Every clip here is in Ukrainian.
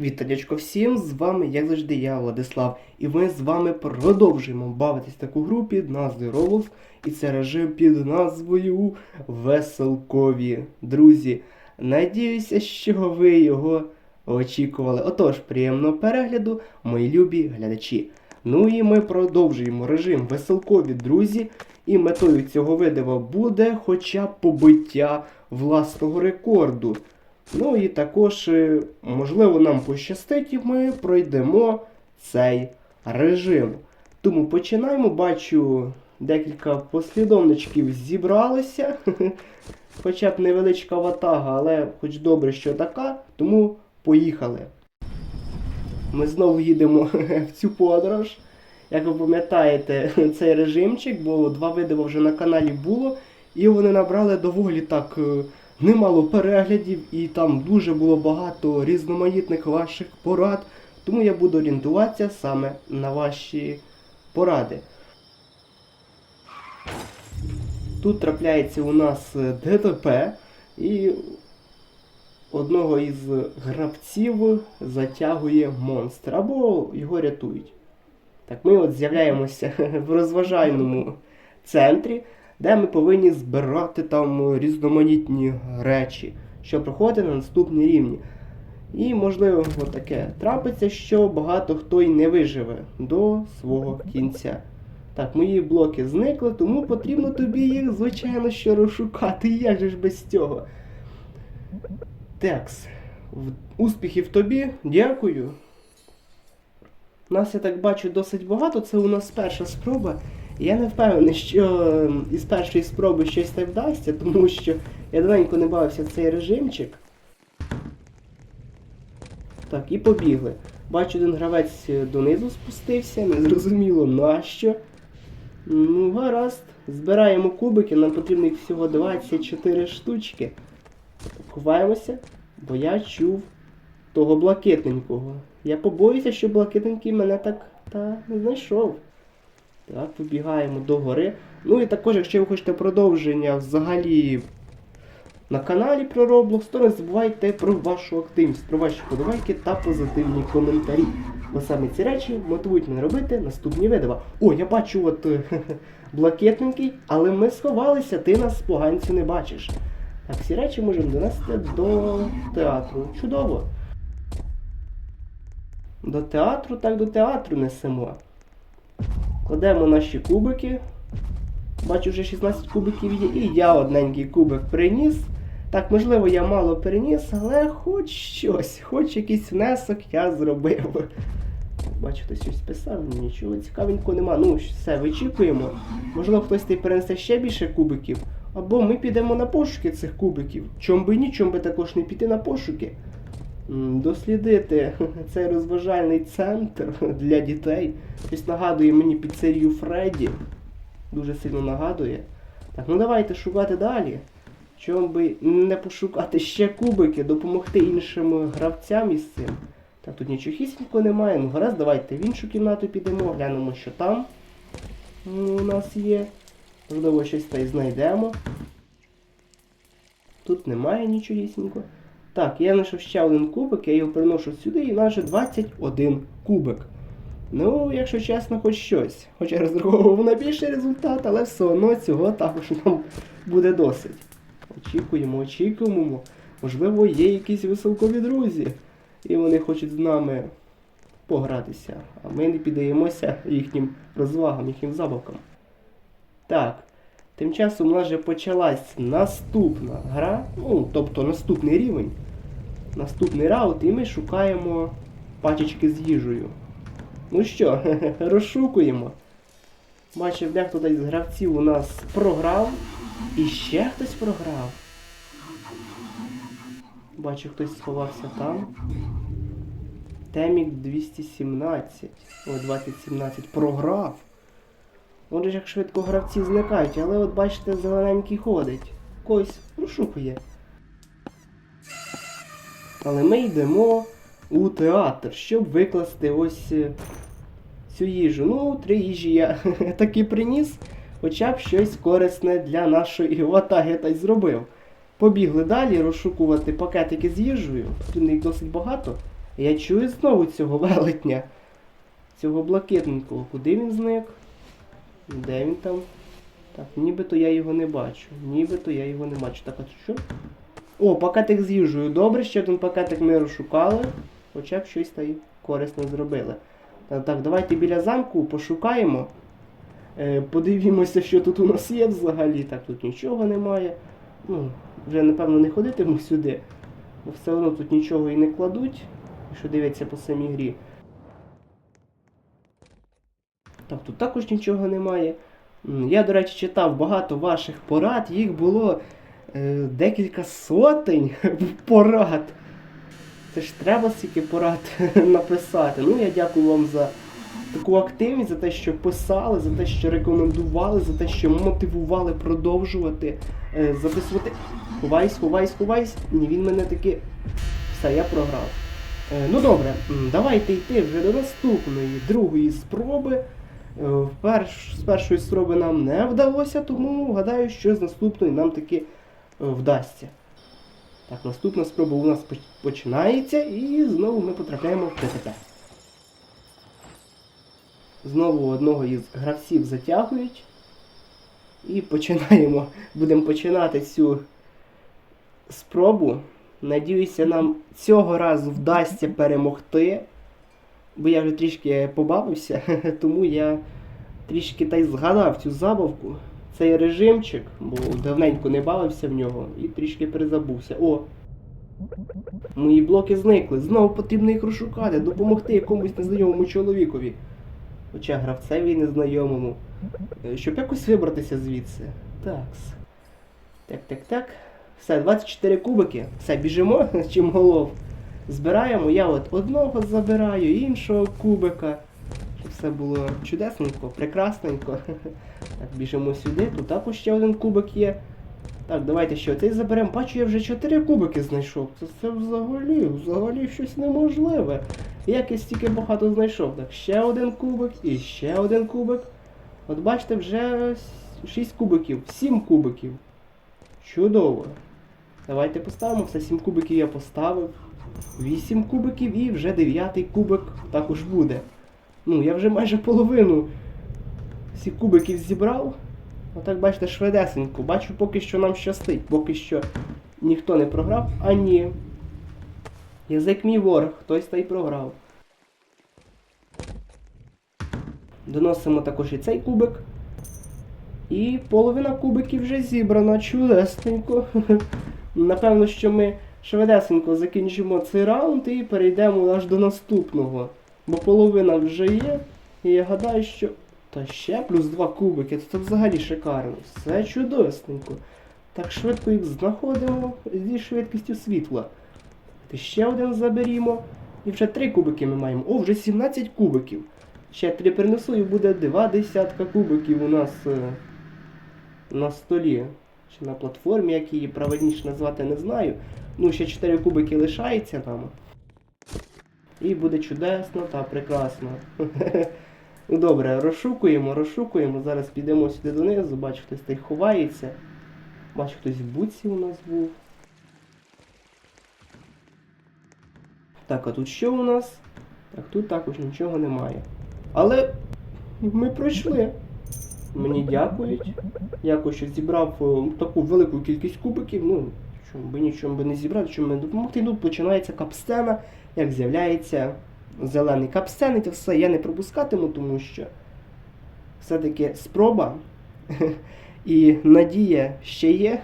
Вітанечко всім, з вами, як завжди, я, Владислав, і ми з вами продовжуємо бавитись в таку гру під назвою Roblox, і це режим під назвою Веселкові. Друзі, надіюся, що ви його очікували. Отож, приємного перегляду, мої любі глядачі. Ну і ми продовжуємо режим Веселкові, друзі, і метою цього видива буде хоча побиття власного рекорду. Ну і також, е, можливо, нам пощастить, і ми пройдемо цей режим. Тому починаємо. Бачу, декілька послідовничків зібралися. Хоча б невеличка ватага, але хоч добре, що така, тому поїхали. Ми знову їдемо в цю подорож. Як ви пам'ятаєте, цей режимчик, бо два видива вже на каналі було, і вони набрали доволі так е, немало переглядів, і там дуже було багато різноманітних ваших порад. Тому я буду орієнтуватися саме на ваші поради. Тут трапляється у нас е, ДТП, і одного із гравців затягує монстр, або його рятують. Так, ми от з'являємося в розважальному центрі, де ми повинні збирати там різноманітні речі, що проходити на наступні рівні. І, можливо, таке трапиться, що багато хто й не виживе до свого кінця. Так, мої блоки зникли, тому потрібно тобі їх, звичайно, що розшукати. Як же ж без цього? Текс. Успіхів тобі, дякую. Нас, я так бачу, досить багато. Це у нас перша спроба. Я не впевнений, що із першої спроби щось не вдасться, тому що я давненько не бавився в цей режимчик. Так, і побігли. Бачу, один гравець донизу спустився, незрозуміло нащо. Ну, гаразд. Збираємо кубики, нам потрібно їх всього 24 штучки. Ховаємося, бо я чув того блакитненького. Я побоюся, що блакитненький мене так та не знайшов. Так, вибігаємо до гори. Ну і також, якщо ви хочете продовження взагалі на каналі про Roblox, то не забувайте про вашу активність, про ваші подобайки та позитивні коментарі. Бо саме ці речі мотивують мене робити наступні видива. О, я бачу от блакитненький, але ми сховалися, ти нас поганцю не бачиш. Так, всі речі можемо донести до театру. Чудово. До театру, так до театру несемо. Кладемо наші кубики. Бачу, вже 16 кубиків є, і я одненький кубик приніс. Так, можливо, я мало переніс, але хоч щось, хоч якийсь внесок я зробив. Бачу, хтось щось писав, нічого цікавенького нема. Ну, все, вичікуємо. Можливо, хтось й перенесе ще більше кубиків. Або ми підемо на пошуки цих кубиків. Чом би ні, чом би також не піти на пошуки. Дослідити цей розважальний центр для дітей. Щось нагадує мені піцерію Фредді. Дуже сильно нагадує. Так, ну давайте шукати далі. Чому би не пошукати ще кубики, допомогти іншим гравцям із цим. Так, тут нічогісінько немає. Ну гаразд, давайте в іншу кімнату підемо, глянемо, що там у нас є. Можливо, щось та й знайдемо. Тут немає нічогісінько. Так, я знайшов ще один кубик, я його приношу сюди і наже 21 кубик. Ну, якщо чесно, хоч щось. Хоч я розраховував на більший результат, але все одно цього також нам буде досить. Очікуємо, очікуємо. Можливо, є якісь веселкові друзі. І вони хочуть з нами погратися. А ми не піддаємося їхнім розвагам, їхнім забавкам. Так. Тим часом у нас вже почалась наступна гра, ну, тобто наступний рівень, наступний раунд, і ми шукаємо пачечки з їжею. Ну що, розшукуємо. Бачив, дехто десь з гравців у нас програв. І ще хтось програв. Бачу, хтось сховався там. Темік 217. О, 2017 програв. Отже ж як швидко гравці зникають, але от бачите, зелененький ходить. Когось розшукує. Але ми йдемо у театр, щоб викласти ось е, цю їжу. Ну, три їжі я таки приніс, хоча б щось корисне для нашої ватаги та й зробив. Побігли далі розшукувати пакетики з їжею. Потрібно їх досить багато. Я чую знову цього велетня. Цього блакитненького. Куди він зник? Де він там? Так, нібито я його не бачу. Нібито я його не бачу. Так, а що? О, пакетик з їжею. Добре, ще один пакетик ми розшукали. Хоча б щось та й корисне зробили. Так, так, давайте біля замку пошукаємо. Е, подивімося, що тут у нас є взагалі. Так, тут нічого немає. Ну, вже напевно не ходитиму сюди. Бо все одно тут нічого і не кладуть, що дивиться по самій грі. Так, тут також нічого немає. Я, до речі, читав багато ваших порад, їх було е, декілька сотень порад. Це ж треба стільки порад написати. Ну, я дякую вам за таку активність, за те, що писали, за те, що рекомендували, за те, що мотивували продовжувати е, записувати. Ховайсь, ховайсь, ховайсь. Ні, він мене таки. Все, я програв. Е, ну добре, давайте йти вже до наступної, другої спроби. Е, з першої спроби нам не вдалося, тому гадаю, що з наступної нам таки е, вдасться. Так, наступна спроба у нас починається і знову ми потрапляємо в ПТП. Знову одного із гравців затягують. І починаємо. Будемо починати цю спробу. Надіюся, нам цього разу вдасться перемогти. Бо я вже трішки побавився, тому я трішки та й згадав цю забавку. Цей режимчик, бо давненько не бавився в нього і трішки перезабувся. О! Мої блоки зникли. Знову потрібно їх розшукати, допомогти якомусь незнайомому чоловікові. Хоча гравцеві незнайомому. Е, Щоб якось вибратися звідси. Такс. Так, так, так. Все, 24 кубики. Все, біжимо, чим голов. Збираємо, я от одного забираю, іншого кубика. Щоб все було чудесненько, прекрасненько. Так, біжимо сюди, тут також ще один кубик є. Так, давайте ще оцей заберемо. Бачу, я вже 4 кубики знайшов. Це, це взагалі, взагалі щось неможливе. Як я стільки багато знайшов. Так, ще один кубик і ще один кубик. От бачите, вже 6 кубиків, 7 кубиків. Чудово. Давайте поставимо. Все 7 кубиків я поставив. 8 кубиків і вже 9 кубик також буде. Ну, я вже майже половину всіх кубиків зібрав. Отак, бачите, швидесенько. Бачу, поки що нам щастить, поки що ніхто не програв, а ні. Язик мій ворог, хтось та й програв. Доносимо також і цей кубик. І половина кубиків вже зібрана чудесненько. Напевно, що ми швидесенько закінчимо цей раунд і перейдемо аж до наступного. Бо половина вже є. І я гадаю, що. Та ще плюс два кубики, це взагалі шикарно. Все чудесненько. Так швидко їх знаходимо зі швидкістю світла. Ти ще один заберімо. І вже три кубики ми маємо. О, вже 17 кубиків. Ще три принесу і буде два десятка кубиків у нас е, на столі. Чи на платформі, як її правильніше назвати, не знаю. Ну, ще 4 кубики лишається нам. І буде чудесно та прекрасно. Ну добре, розшукуємо, розшукуємо. Зараз підемо сюди донизу, бачу, хтось й ховається. Бачу, хтось в буці у нас був. Так, а тут що у нас? Так, тут також нічого немає. Але ми пройшли. Мені дякують. Дякую, що зібрав е, таку велику кількість кубиків. Ну, чому би нічому би не зібрати, чому не допомогти. Ну, починається капсцена, як з'являється зелений капсцен, і це все я не пропускатиму, тому що все-таки спроба і надія ще є.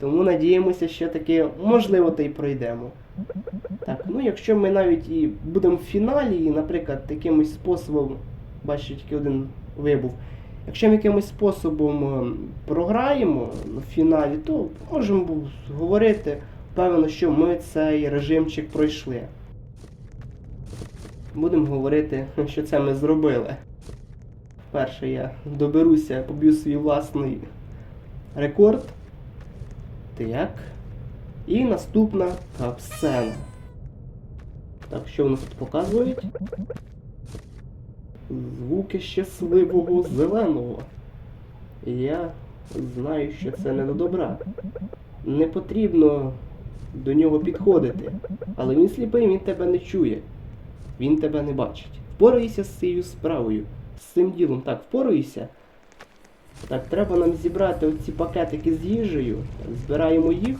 Тому надіємося, що таки можливо та й пройдемо. Так, ну якщо ми навіть і будемо в фіналі, і, наприклад, якимось способом, бачите, тільки один вибув. Якщо ми якимось способом ем, програємо в фіналі, то можемо говорити, впевнено, що ми цей режимчик пройшли. Будемо говорити, що це ми зробили. Вперше я доберуся, поб'ю свій власний рекорд. Так. І наступна капсцена. Так, що у нас тут показують? Звуки щасливого зеленого. Я знаю, що це не до добра. Не потрібно до нього підходити. Але він сліпий, він тебе не чує. Він тебе не бачить. Впорайся з цією справою. З цим ділом. Так, впорайся. Так, треба нам зібрати оці пакетики з їжею. Збираємо їх.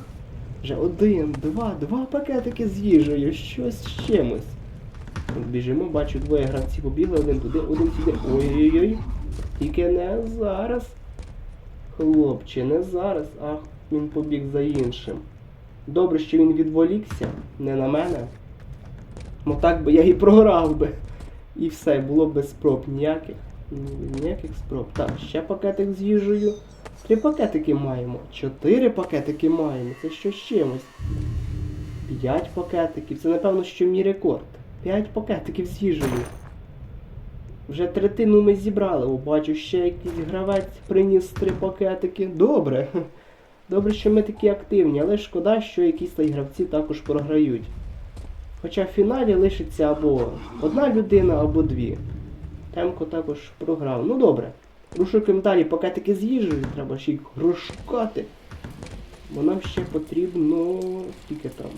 Вже один, два, два пакетики з їжею. Щось з чимось. От біжимо, бачу, двоє гравців побігли, один туди, один сюди. Ой-ой-ой. Тільки не зараз. Хлопче, не зараз. Ах, він побіг за іншим. Добре, що він відволікся, не на мене. Ну так би я і програв би. І все, було без спроб ніяких. Ніяких спроб. Так, ще пакетик з їжею. Три пакетики маємо. Чотири пакетики маємо. Це що з чимось? П'ять пакетиків. Це напевно, що мій рекорд. П'ять пакетиків з їжею. Вже третину ми зібрали. О, бачу, ще якийсь гравець приніс три пакетики. Добре. Добре, що ми такі активні, але шкода, що якісь гравці також програють. Хоча в фіналі лишиться або одна людина, або дві. Темко також програв. Ну добре. Рушукаємо далі пакетики з їжею, треба ще їх розшукати. Бо нам ще потрібно. скільки там?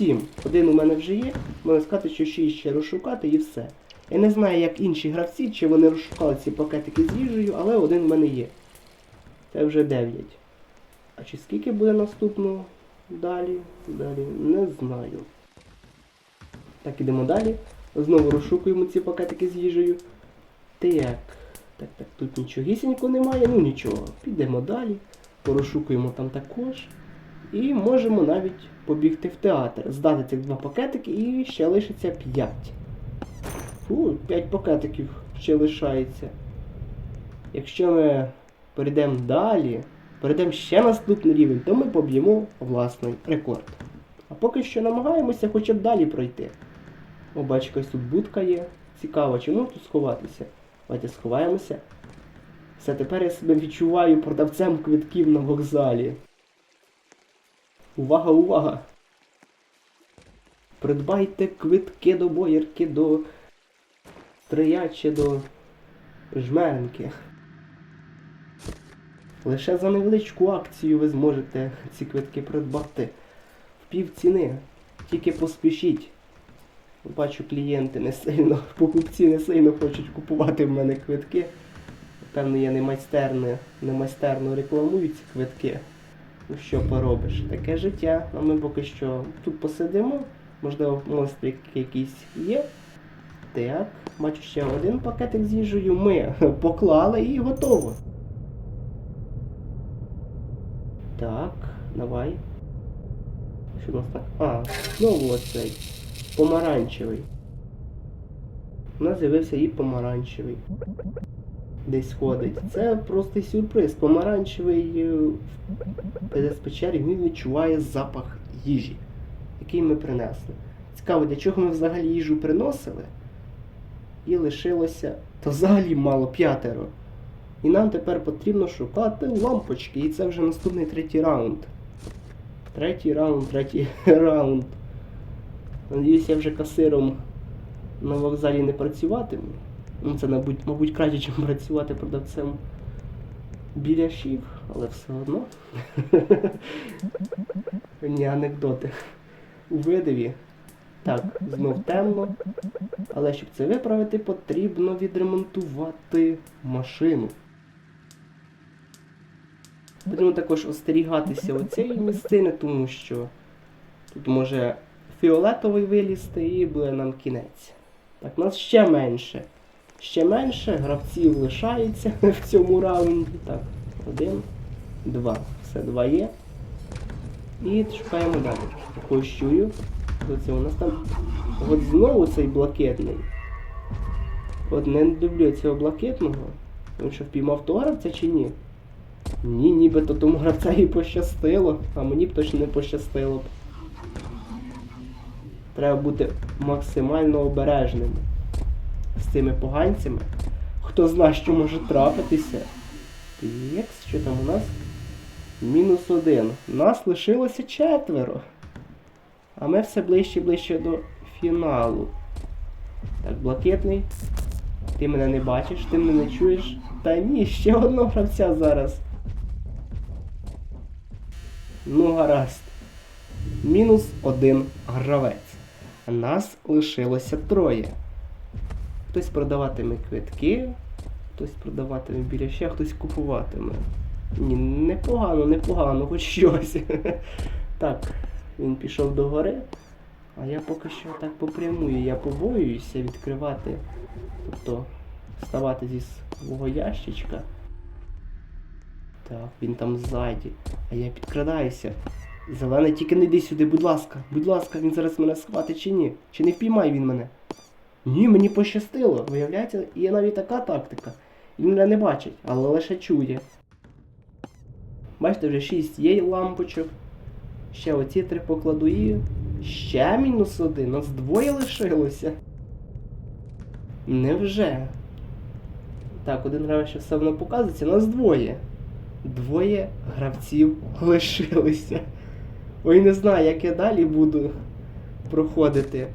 Сім. Один у мене вже є. Можна сказати, що шість ще розшукати і все. Я не знаю, як інші гравці, чи вони розшукали ці пакетики з їжею, але один в мене є. Це вже 9. А чи скільки буде наступного? Далі, далі, не знаю. Так, ідемо далі. Знову розшукуємо ці пакетики з їжею. Так, так, так, тут нічогісінько немає, ну нічого. Підемо далі, порозшукуємо там також. І можемо навіть побігти в театр, здати цих два пакетики і ще лишиться 5. Фу, 5 пакетиків ще лишається. Якщо ми перейдемо далі, перейдемо ще наступний рівень, то ми поб'ємо власний рекорд. А поки що намагаємося хоча б далі пройти. О, бачу, якась тут будка є. Цікаво, чому тут сховатися? Давайте сховаємося. Все, тепер я себе відчуваю продавцем квитків на вокзалі. Увага, увага! Придбайте квитки до боярки, до Стрия до жменки. Лише за невеличку акцію ви зможете ці квитки придбати в пів ціни. Тільки поспішіть. Бачу, клієнти не сильно, покупці не сильно хочуть купувати в мене квитки. Певно, я не майстерно, не майстерно рекламую ці квитки. Ну що поробиш? Таке життя. А ми поки що тут посидимо. Можливо, монстрик якийсь є. Так, бачу ще один пакетик з їжею. Ми поклали і готово. Так, давай. Що у нас так? А, знову оцей. Помаранчевий. У нас з'явився і помаранчевий. Десь ходить. Це простий сюрприз. Помаранчевий е, в печері він відчуває запах їжі, який ми принесли. Цікаво, для чого ми взагалі їжу приносили? І лишилося то взагалі мало п'ятеро. І нам тепер потрібно шукати лампочки. І це вже наступний третій раунд. Третій раунд, третій раунд. Надіюсь, я вже касиром на вокзалі не працюватиму. Ну, це, мабуть, мабуть, краще, ніж працювати продавцем біляшів, але все одно. Ні, анекдоти. У видиві. Так, знов темно. Але щоб це виправити, потрібно відремонтувати машину. Потрібно також остерігатися оцієї місцини, тому що тут може фіолетовий вилізти і буде нам кінець. Так, нас ще менше. Ще менше гравців лишається в цьому раунді. Так, один, два. Все, два є. І шукаємо далі. Такою щую. Це у нас там. От знову цей блакитний. От не люблю цього блакитного. Він що впіймав того гравця чи ні? Ні, нібито тому гравця і пощастило, а мені б точно не пощастило б. Треба бути максимально обережним з цими поганцями. Хто знає, що може трапитися. Так, що там у нас? Мінус один. Нас лишилося четверо. А ми все ближче і ближче до фіналу. Так, блакитний. Ти мене не бачиш, ти мене не чуєш. Та ні, ще одного гравця зараз. Ну, гаразд. Мінус один гравець. Нас лишилося троє. Хтось продаватиме квитки, хтось продаватиме біля ще, хтось купуватиме. Ні, непогано, непогано, хоч щось. Так, він пішов до гори, а я поки що так попрямую. Я побоююся відкривати, тобто вставати зі свого ящичка. Так, він там ззаді. А я підкрадаюся. Зелений, тільки не йди сюди, будь ласка, будь ласка, він зараз мене схватить чи ні? Чи не впіймає він мене? Ні, мені пощастило. Виявляється, є навіть така тактика. Він мене не бачить, але лише чує. Бачите, вже 6 є лампочок. Ще оці три покладу і. Ще мінус один. Нас двоє лишилося. Невже? Так, один гравець ще все одно показується, нас двоє. Двоє гравців лишилися. Ой, не знаю, як я далі буду проходити.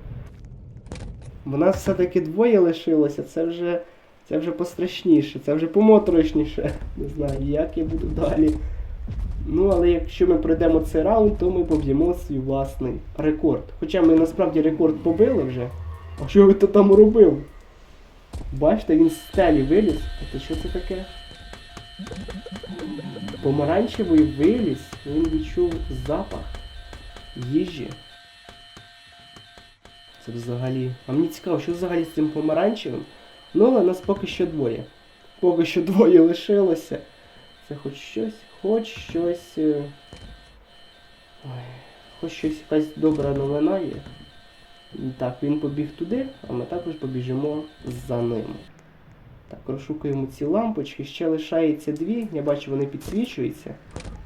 Бо нас все-таки двоє лишилося, це вже. Це вже пострашніше, це вже помоторочніше. Не знаю, як я буду далі. Ну, але якщо ми пройдемо цей раунд, то ми поб'ємо свій власний рекорд. Хоча ми насправді рекорд побили вже. А що ви то там робив? Бачите, він з стелі виліз. А то що це таке? Помаранчевий виліз, він відчув запах їжі. Це взагалі. А мені цікаво, що взагалі з цим помаранчевим? Ну, але нас поки що двоє. Поки що двоє лишилося. Це хоч щось, хоч щось. е, Ой, хоч щось якась добра новина є. Так, він побіг туди, а ми також побіжимо за ним. Так, розшукуємо ці лампочки. Ще лишається дві. Я бачу, вони підсвічуються.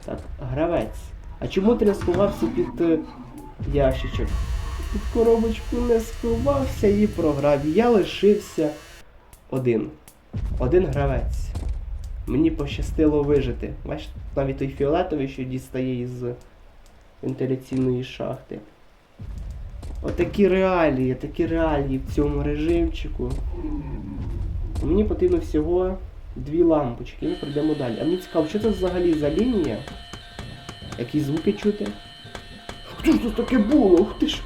Так, гравець. А чому ти не сховався під е, ящичок? Під коробочку не сховався і програв. Я лишився один. Один гравець. Мені пощастило вижити. Бачите, навіть той фіолетовий, що дістає із вентиляційної шахти. Отакі реалії, такі реалії в цьому режимчику. Мені потрібно всього дві лампочки, ми пройдемо далі. А мені цікаво, що це взагалі за лінія? Які звуки чути? Що це таке було? Ти ж!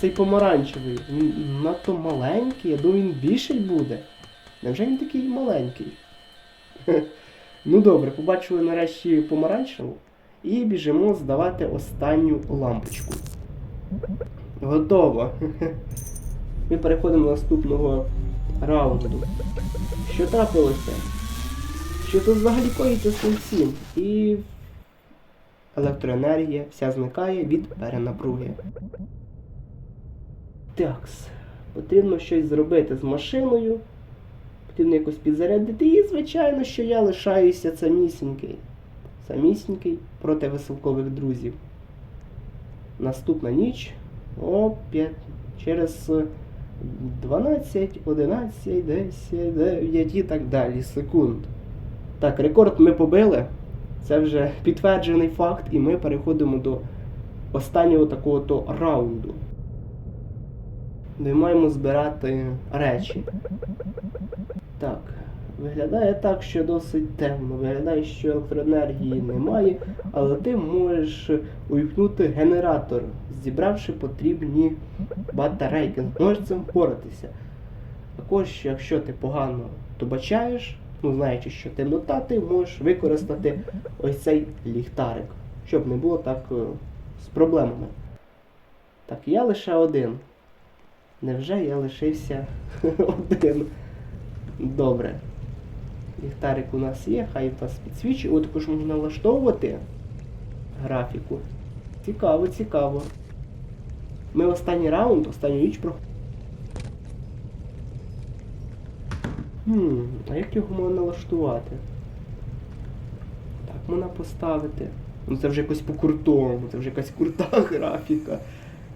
Цей помаранчевий. Він надто маленький, я думаю, він більший буде. Невже він такий маленький? Ну добре, побачили нарешті помаранчеву і біжимо здавати останню лампочку. Готово. Ми переходимо до наступного раунду. Що трапилося? Що тут взагалі коїться з всім? І електроенергія вся зникає від перенапруги. Такс. Потрібно щось зробити з машиною. Потрібно якось підзарядити. І, звичайно, що я лишаюся самісінький. Самісінький проти веселкових друзів. Наступна ніч. О, 5, через 12, 11, 10, 9 і так далі секунд. Так, рекорд ми побили. Це вже підтверджений факт, і ми переходимо до останнього такого раунду. Ми маємо збирати речі. Так, виглядає так, що досить темно. Виглядає, що електроенергії немає, але ти можеш увімкнути генератор, зібравши потрібні батарейки. Можеш цим впоратися. Також, якщо ти погано добачаєш, ну знаючи, що темнота, ти можеш використати ось цей ліхтарик, щоб не було так е, з проблемами. Так, я лише один. Невже я лишився один? Добре. Ліхтарик у нас є, хай вас підсвічує. О, також можна налаштовувати графіку. Цікаво, цікаво. Ми останній раунд, останню ніч про. Хм, а як його можна налаштувати? Так, можна поставити. Ну це вже якось по-крутому, це вже якась крута графіка.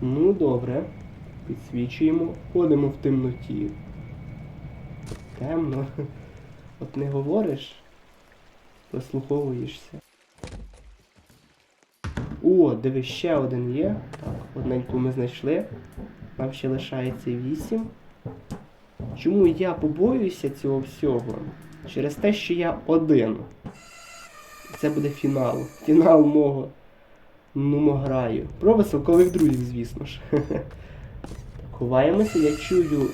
Ну, добре. Підсвічуємо, ходимо в темноті. Темно. От не говориш, прислуховуєшся. О, диви, ще один є. Так, одненьку ми знайшли. Нам ще лишається вісім. Чому я побоююся цього всього? Через те, що я один. Це буде фінал. Фінал мого Ну, граю. Про веселкових друзів, звісно ж. Ховаємося, я чую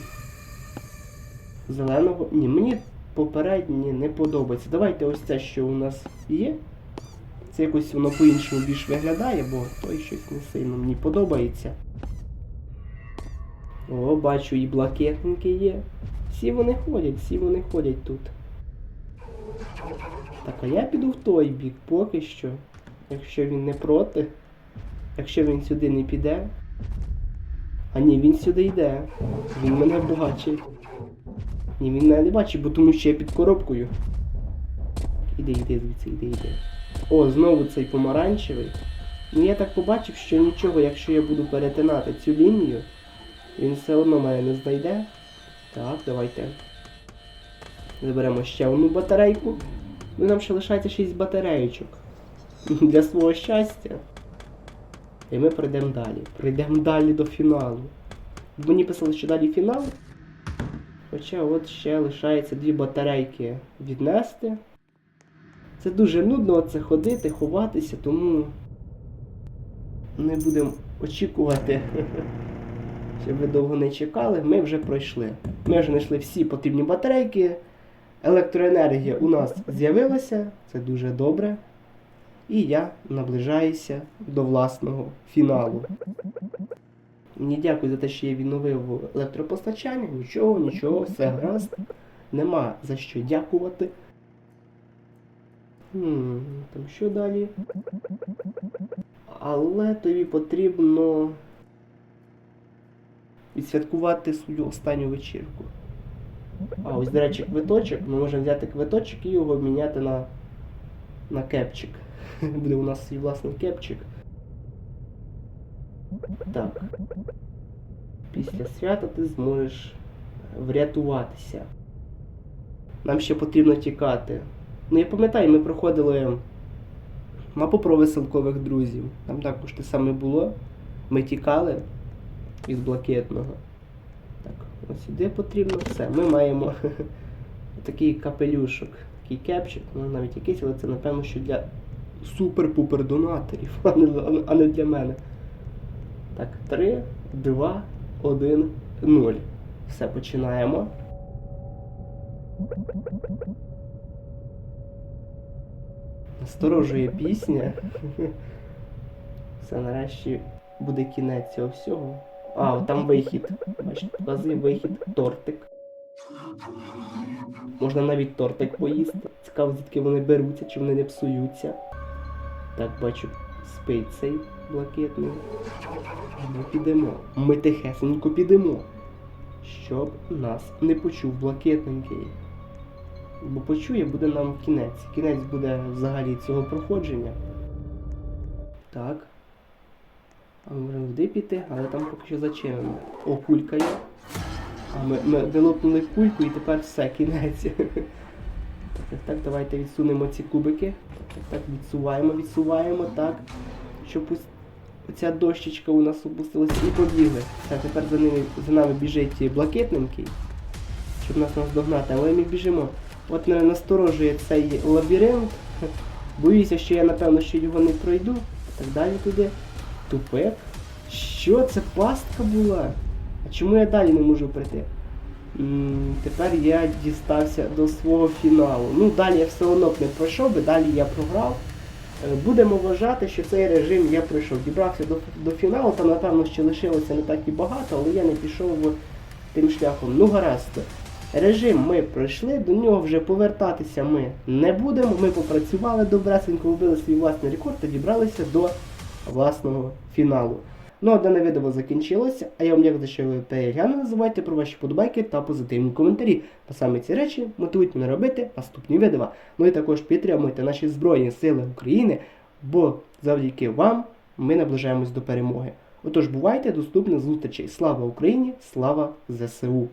зеленого. Ні, мені попереднє не подобається. Давайте ось це, що у нас є. Це якось воно по-іншому більш виглядає, бо той щось не сильно мені подобається. О, бачу, і блакитники є. Всі вони ходять, всі вони ходять тут. Так, а я піду в той бік поки що. Якщо він не проти. Якщо він сюди не піде. А ні, він сюди йде. Він мене бачить. Ні, він мене не бачить, бо тому що я під коробкою. Іди, іди звідси, іди, іди. О, знову цей помаранчевий. Ну я так побачив, що нічого, якщо я буду перетинати цю лінію, він все одно мене не знайде. Так, давайте. Заберемо ще одну батарейку. Ну нам ще лишається 6 батарейочок. Для свого щастя. І ми пройдемо далі. Пройдемо далі до фіналу. Мені писали, що далі фінал. Хоча от ще лишається дві батарейки віднести. Це дуже нудно оце ходити, ховатися, тому не будемо очікувати, щоб ви довго не чекали. Ми вже пройшли. Ми вже знайшли всі потрібні батарейки. Електроенергія у нас з'явилася, це дуже добре. І я наближаюся до власного фіналу. Мені дякую за те, що я відновив електропостачання. Нічого, нічого, все гаразд. Нема за що дякувати. Хм, там що далі? Але тобі потрібно відсвяткувати свою останню вечірку. А ось, до речі, квиточок. Ми можемо взяти квиточок і його обміняти на, на кепчик. Буде у нас свій власний кепчик. Так. Після свята ти зможеш врятуватися. Нам ще потрібно тікати. Ну я пам'ятаю, ми проходили мапу про веселкових друзів. Там також те саме було. Ми тікали із блакитного. Так, ось сюди потрібно все. Ми маємо такий капелюшок, такий кепчик, ну навіть якийсь, але це напевно, що для супер-пупер донаторів, а не, а не для мене. Так, 3, 2, 1, 0. Все, починаємо. Насторожує пісня. Все, нарешті буде кінець цього всього. А, там вихід. Бачите, показує вихід, тортик. Можна навіть тортик поїсти. Цікаво, звідки вони беруться, чи вони не псуються. Так, бачу, спить цей блакитний. Ми підемо. Ми тихесенько підемо. Щоб нас не почув блакитненький. Бо почує, буде нам кінець. Кінець буде взагалі цього проходження. Так. А ми можемо туди піти, але там поки що зачинено. О, кулька є. А ми, ми вилопнули кульку і тепер все, кінець. Так, так, давайте відсунемо ці кубики. Так, так, відсуваємо, відсуваємо, так. Щоб ось ця дощечка у нас опустилася і побігли. Так, тепер за ними за нами біжить блакитненький, щоб нас наздогнати, але ми біжимо. От мене насторожує цей лабіринт. Боюся, що я напевно що його не пройду. Так далі туди. Тупик. Що це пастка була? А чому я далі не можу прийти? Тепер я дістався до свого фіналу. Ну, далі я все одно б не пройшов би, далі я програв. Е, Будемо вважати, що цей режим я пройшов. Дібрався до, до фіналу, там, напевно, ще лишилося не так і багато, але я не пішов тим шляхом. Ну, гаразд. Режим ми пройшли, до нього вже повертатися ми не будемо. Ми попрацювали добресенько, вбили свій власний рекорд та дібралися до власного фіналу. Ну, а дане відео закінчилося, а я вам дякую, що ви переглянули. Забувайте про ваші подобайки та позитивні коментарі. Бо саме ці речі мотивують мене робити наступні відео. Ну і також підтримуйте наші Збройні Сили України, бо завдяки вам ми наближаємось до перемоги. Отож, бувайте доступних зустрічей. Слава Україні! Слава ЗСУ!